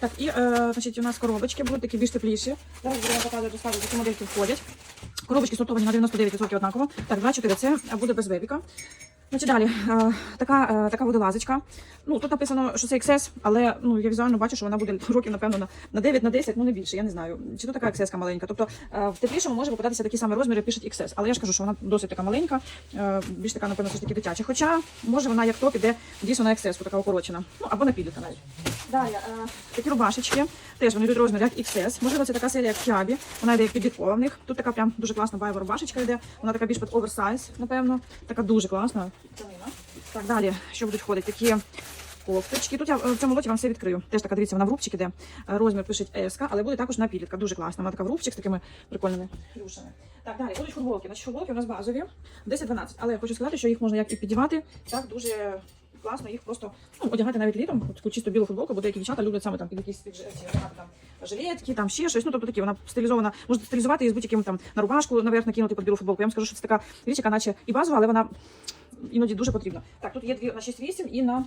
Так, і е, значить, у нас коробочки будуть такі більш тепліші. Зараз будемо показувати, розказувати, які модельки входять. Коробочки сортовані на 99% однаково. Так, 2-4 це буде без вебіка. Значить, далі, е, така, е, така водолазочка. Ну, тут написано, що це XS, але ну, я візуально бачу, що вона буде років, напевно, на, на 9, на 10, ну не більше, я не знаю. Чи то така XS маленька. Тобто е, в теплішому може попадатися такі самі розміри, пишуть XS. Але я ж кажу, що вона досить така маленька, більш така, напевно, все ж таки дитяча. Хоча, може, вона як топ іде дійсно на XS, така укорочена. Ну, або на підлітка навіть. Далі, такі рубашечки, теж вони йдуть розмір як XS. Можливо, це така серія як Кябі. Вона йде як підліткова в них. Тут така прям дуже класна байва рубашечка йде. Вона така більш під оверсайз, напевно. Така дуже класна. Так, далі, що будуть входити? Такі кофточки. Тут я е, в цьому лоті вам все відкрию. Теж така, дивіться, вона в рубчик іде. Е, Розмір пишуть S, але буде також на підлітка. Дуже класна. Вона така в рубчик з такими прикольними рюшами. Так, далі, будуть футболки. Значить, футболки у нас базові 10-12. Але я хочу сказати, що їх можна як і підівати, так дуже класно їх просто ну, одягати навіть літом. Таку чисто білу футболку, бо деякі дівчата люблять саме там під якісь там жилетки, там ще щось. Ну, тобто такі, вона стилізована, можна стилізувати її з будь-яким там на рубашку наверх накинути під білу футболку. Я вам скажу, що це така річ, яка наче і базова, але вона іноді дуже потрібна. Так, тут є дві на 6-8 і на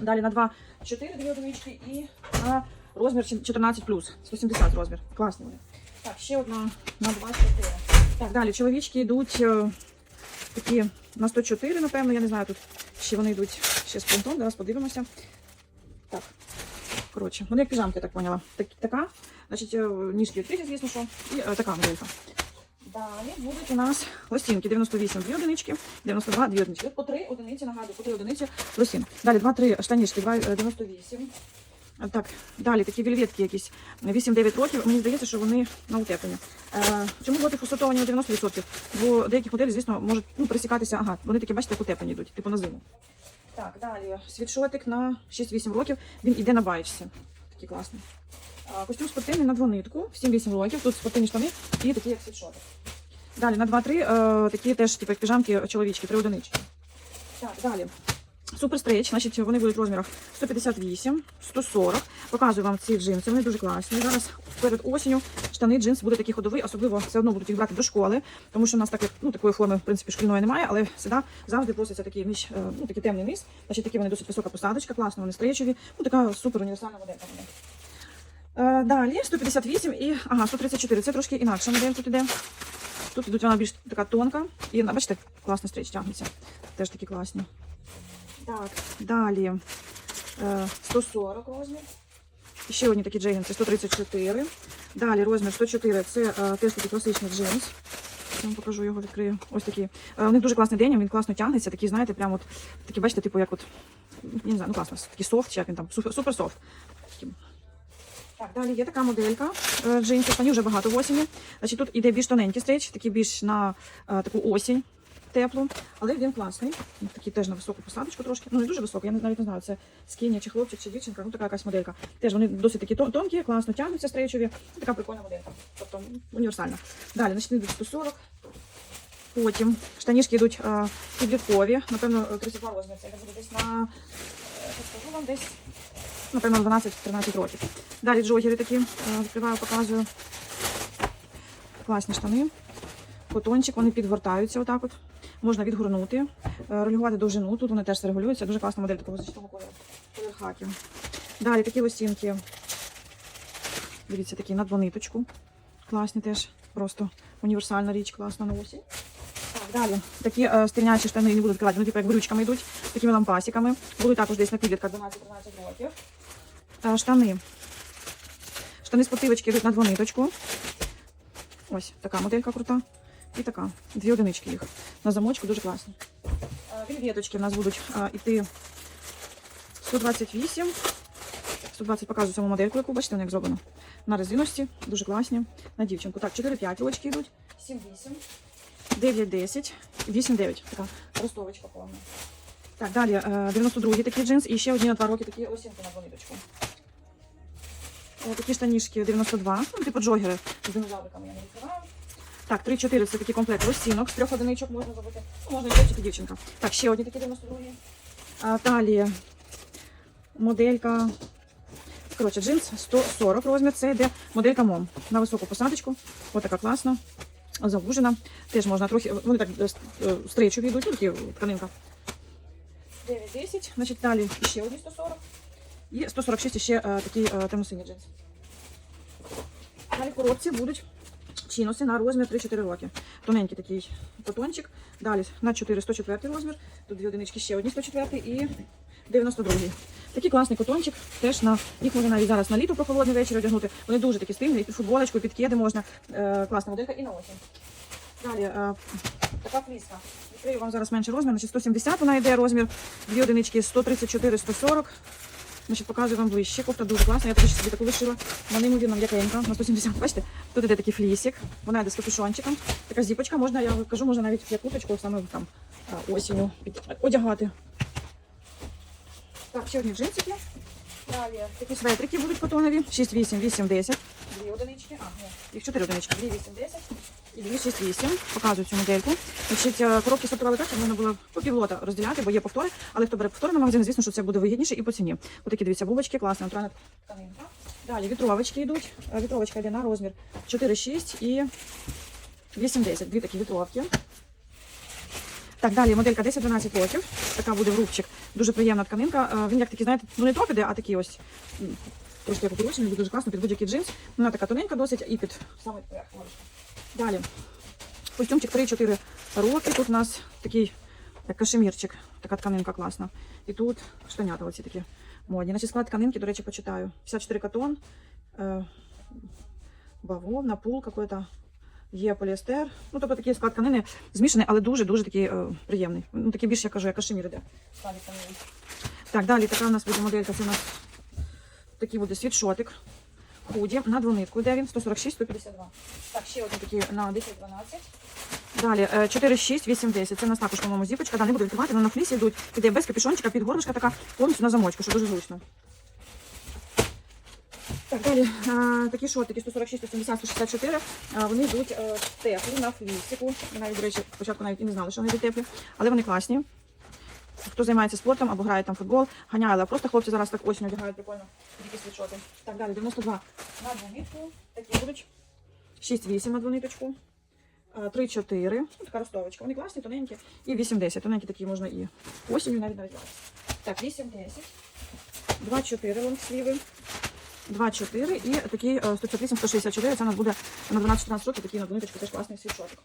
далі на 2-4 дві одинички і на розмір 14 170 розмір. Класний вони. Так, ще одна на 24. Так, далі чоловічки йдуть е, такі на 104, напевно, я не знаю тут, чи вони йдуть ще з принтом, зараз подивимося. Так, коротше, вони як піжамки, я так поняла. Так, така, значить, е, ніжки відкриті, звісно, що, і е, така моделька. Далі будуть у нас лосінки 98 дві одинички, 92 дві одинички. По три одиниці, нагадую, по три одиниці лосін. Далі 2-3 штанішки, 2, е, 98. Так, далі такі вельветки якісь 8-9 років. Мені здається, що вони на утеплення. Е, чому боти фасотовані на 90%? Бо деяких моделей, звісно, можуть ну, пересікатися. Ага, вони такі, бачите, як утеплені йдуть, типу на зиму. Так, далі. Світшотик на 6-8 років. Він іде на баєчці. Такий класний. Костюм спортивний на двонитку, 7-8 років. Тут спортивні штани і такі, як світшотик. Далі на 2-3 е, такі теж, типу, як піжамки чоловічки, три одинички. Так, далі. Супер стрейч, значить, вони будуть в розмірах 158, 140. Показую вам ці джинси, вони дуже класні. Зараз перед осінню штани джинс буде такий ходовий, особливо все одно будуть їх брати до школи, тому що у нас так, ну, такої форми, в принципі, шкільної немає, але сюди завжди проситься такий ніж, е, ну, такий темний низ. Значить, такі вони досить висока посадочка, класно, вони стрейчові. Ну, така супер універсальна моделька. Е, Далі 158 і ага, 134. Це трошки інакша модель тут іде. Тут ідуть вона більш така тонка. І бачите, класно стріч тягнеться. Теж такі класні. Так, далі е, 140 розмір. І Ще одні такі джегінси 134. Далі розмір 104. Це е, теж такий класичний джинс. Я вам покажу його, відкрию. Ось такі. Е, у них дуже класний денім, він класно тягнеться. Такий, знаєте, прямо от такі, бачите, типу, як от, я не знаю, ну класно, такий софт, чи як він там, супер, супер софт. Такий. Так, далі є така моделька е, джинсів, вони вже багато в осені. Значить, тут іде більш тоненький стрейч, такий більш на е, таку осінь теплу, але він класний. Такий теж на високу посадочку трошки. Ну, не дуже високу, я навіть не знаю, це скині, чи хлопчик, чи дівчинка, ну така якась моделька. Теж вони досить такі тонкі, класно тягнуться стрейчові. Ну, Така прикольна моделька. Тобто універсальна. Далі, значить, йдуть 140. Потім штанішки йдуть е, підліткові, напевно, 32 розмір. Це буде десь на, е, скажу вам, десь, напевно, 12-13 років. Далі джогери такі, е, відкриваю, показую. Класні штани. Котончик, вони підгортаються отак от. Можна відгорнути, е, регулювати довжину. Тут вони теж регулюються. Дуже класна модель такого зачного кольору. Колір. Далі такі лосінки. Дивіться, такі на двониточку. Класні теж. Просто універсальна річ, класна на осінь. Так, далі. Такі е, стрільнячі штани не будуть відкривати, вони типу як брючками йдуть, такими лампасиками. Будуть також десь на підлітках 12-13 років. Е, штани. Штани спортивочки йдуть на двониточку. Ось така моделька крута. І така. Дві одинички їх. На замочку дуже класні. Е, Вільветочки в нас будуть е, іти 128. 120 показую саму модельку, яку бачите, вона як зроблено. На резиності. Дуже класні. На дівчинку. Так, 4-5 рочки йдуть. 7-8. 9-10. 8-9. Така ростовочка повна. Так, далі е, 92 такий джинс і ще одні на 2 роки такі осінки на двониточку. Е, Такі штанішки 92, ну, типу джогери з динозавриками я не відкриваю. Так, 3-4 це такий комплект розцінок. З трьох одиничок можна зробити. Ну, можна і хлопчик, дівчинка. Так, ще одні такі 92. А, далі моделька. Коротше, джинс 140 розмір. Це йде моделька МОМ. На високу посадочку. Ось така класна. Завужена. Теж можна трохи. Вони так е, с- е, стрейчові йдуть, ну такі тканинка. 9-10. Значить, далі ще одні 140. І 146 ще е, такий е, темно-синій джинс. Далі коробці будуть чинуси на розмір 3-4 роки. Тоненький такий котончик. Далі на 4 104 розмір. Тут дві одинички, ще одні 104 і 92. Такий класний котончик. Теж на їх можна навіть зараз на літо прохолодний вечір одягнути. Вони дуже такі стильні, і під футболочку, і під кеди можна. Е, класна моделька і на осінь. Далі е, така фліска. Відкрию вам зараз менший розмір, значить 170 вона йде розмір, дві одинички 134, 140. Значить, показую вам ближче. Кофта дуже класна. Я також собі таку лишила. На неймовірно м'якенька, на 170. Бачите? Тут іде такий флісик. Вона йде з капюшончиком. Така зіпочка. Можна, я кажу, можна навіть як курточку саме там осінню одягати. Так, ще одні джинсики. Далі такі светрики будуть котонові. 6, 8, 8, 10. Дві одинички. А, ні, їх 4 одинички. 2, 8, 10. І 2, 6, 8. Показую цю модельку. Значить, е, коробки сортували так, щоб можна було по півлота розділяти, бо є повтори. Але хто бере повтори на магазин, звісно, що це буде вигідніше і по ціні. Отакі дивіться, бубочки, класна натуральна тканинка. Далі вітровочки йдуть. Е, Вітровочка йде на розмір 4, 6 і 8, 10. Дві такі вітровки. Так, далі моделька 10-12 років. Така буде в рубчик. Дуже приємна тканинка. Е, Він як такий, знаєте, ну не топ а такий ось трошки як укорочений, буде дуже класно під будь-який джинс. Вона така тоненька досить і під самий верх. Далі. Костюмчик 3-4 роки. Тут у нас такий як кашемірчик, така тканинка класна. І тут штанята оці такі модні. Значить, склад тканинки, до речі, почитаю. 54 катон, е, бавовна, пул какой-то. Є поліестер. Ну, тобто такий склад тканини змішаний, але дуже-дуже такий е, приємний. Ну, такий більш, я кажу, як кашемір іде. Так, далі така у нас буде моделька. Це у нас такий буде світшотик. Худі на двонитку. Йде він 146, 152. Так, ще один такий на 10, 12. Далі е, 4, 6, 8, 10. Це у нас також, по-моєму, зіпочка. Да, не буду відкривати, але на флісі йдуть. Іде без капюшончика, під горлышка така повністю на замочку, що дуже зручно. Так, далі е, такі шортики 146, 170, 164. е, Вони йдуть е, теплі на флісику. Ми навіть, до речі, спочатку навіть і не знали, що вони йдуть теплі, але вони класні. Хто займається спортом або грає там футбол, ганяє, але просто хлопці зараз так осінь одягають прикольно такі світшоти. Так, далі 92 на двонитку. Такі будуть 6-8 на двониточку. 3-4, ну, така ростовочка. Вони класні, тоненькі. І 8-10. Тоненькі такі можна і осінню навіть навіть. Так, 8-10. 2-4 лонгсліви. 2-4 і такий е, 158-164. Це у нас буде на 12-14 років, такий на двониточку теж класний світшотик.